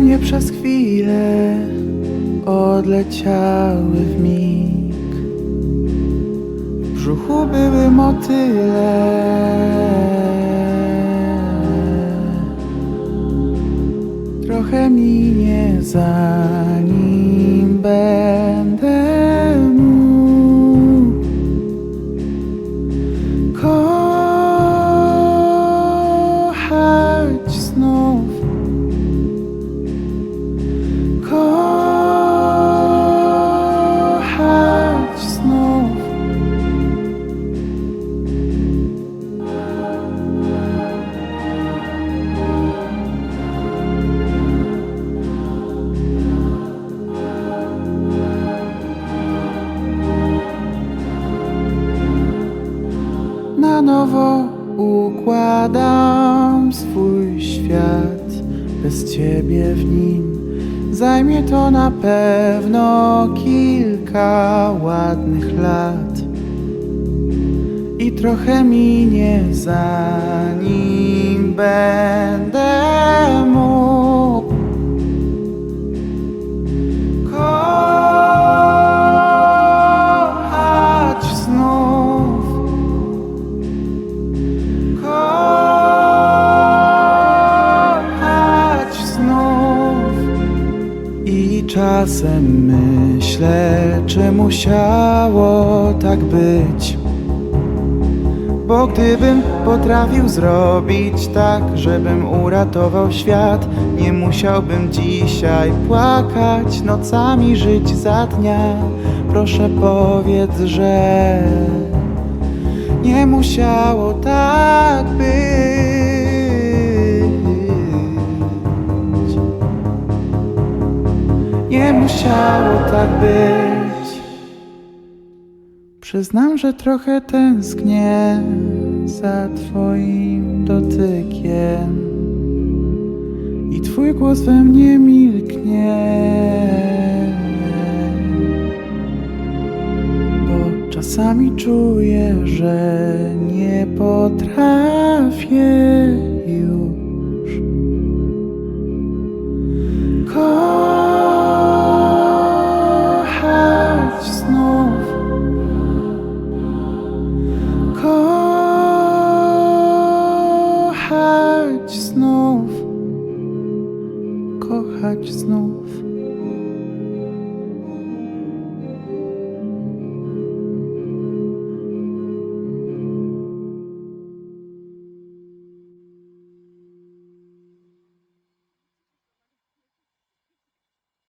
mnie przez chwilę odleciały w mig. W brzuchu były motyle. Trochę minie zanim układam swój świat bez ciebie w nim. Zajmie to na pewno kilka ładnych lat i trochę minie zanim będę czasem myślę, czy musiało tak być. Bo gdybym potrafił zrobić tak, żebym uratował świat Nie musiałbym dzisiaj płakać, nocami żyć za dnia. Proszę powiedz, że nie musiało tak musiało tak być. Przyznam, że trochę tęsknię za Twoim dotykiem. I Twój głos we mnie milknie. Bo czasami czuję, że nie potrafię już porra de novo